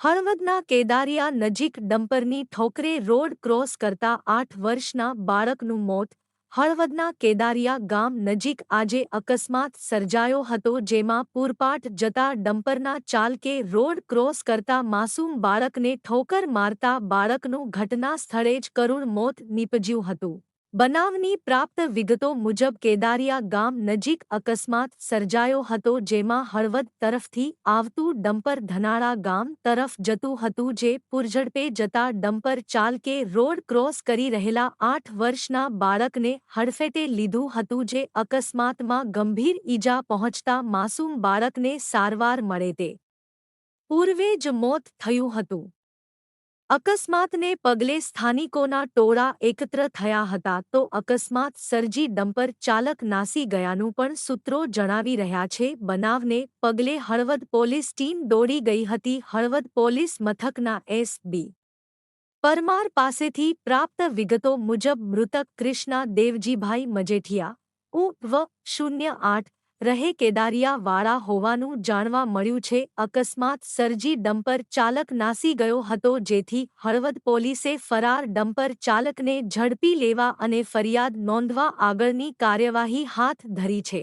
હળવદના કેદારિયા નજીક ડમ્પરની ઠોકરે road cross કરતા આઠ વર્ષના બાળકનું મોત, હળવદના કેદારિયા ગામ નજીક આજે અકસ્માત સર્જાયો હતો જેમાં પૂરપાટ જતા ડમ્પરના ચાલકે રોડ ક્રોસ કરતા માસૂમ બાળકને ઠોકર મારતા બાળકનું ઘટના સ્થળે જ કરુણ મોત નીપજ્યું હતું. બનાવની પ્રાપ્ત વિગતો મુજબ કેદારિયા ગામ નજીક અકસ્માત સર્જાયો હતો જેમાં હળવદ તરફથી આવતું ડમ્પર ધનાળા ગામ તરફ જતું હતું જે પૂરઝડપે જતા ડમ્પર ચાલકે રોડ ક્રોસ કરી રહેલા આઠ વર્ષના બાળકને હડફેટે લીધું હતું જે અકસ્માતમાં ગંભીર ઈજા પહોંચતા માસૂમ બાળકને સારવાર મળે તે. પૂર્વે જ મોત થયું હતું. અકસ્માતને પગલે સ્થાનિકોના ટોળા એકત્ર થયા હતા તો અકસ્માત સર્જી ડમ્પર ચાલક નાસી ગયાનું પણ સૂત્રો જણાવી રહ્યા છે. બનાવને પગલે હળવદ પોલીસ ટીમ દોડી ગઈ હતી. હળવદ પોલીસ મથકના એસ બી પરમાર પાસેથી પ્રાપ્ત વિગતો મુજબ મૃતક કૃષ્ણા દેવજીભાઈ મજેઠિયા ઉ વ શૂન્ય આઠ રહે કેદારિયા વાળા હોવાનું જાણવા મળ્યું છે. અકસ્માત સર્જી ડમ્પર ચાલક નાસી ગયો હતો, જેથી હળવદ પોલીસે ફરાર ડમ્પર ચાલકને ઝડપી લેવા અને ફરિયાદ નોંધવા આગળની કાર્યવાહી હાથ ધરી છે.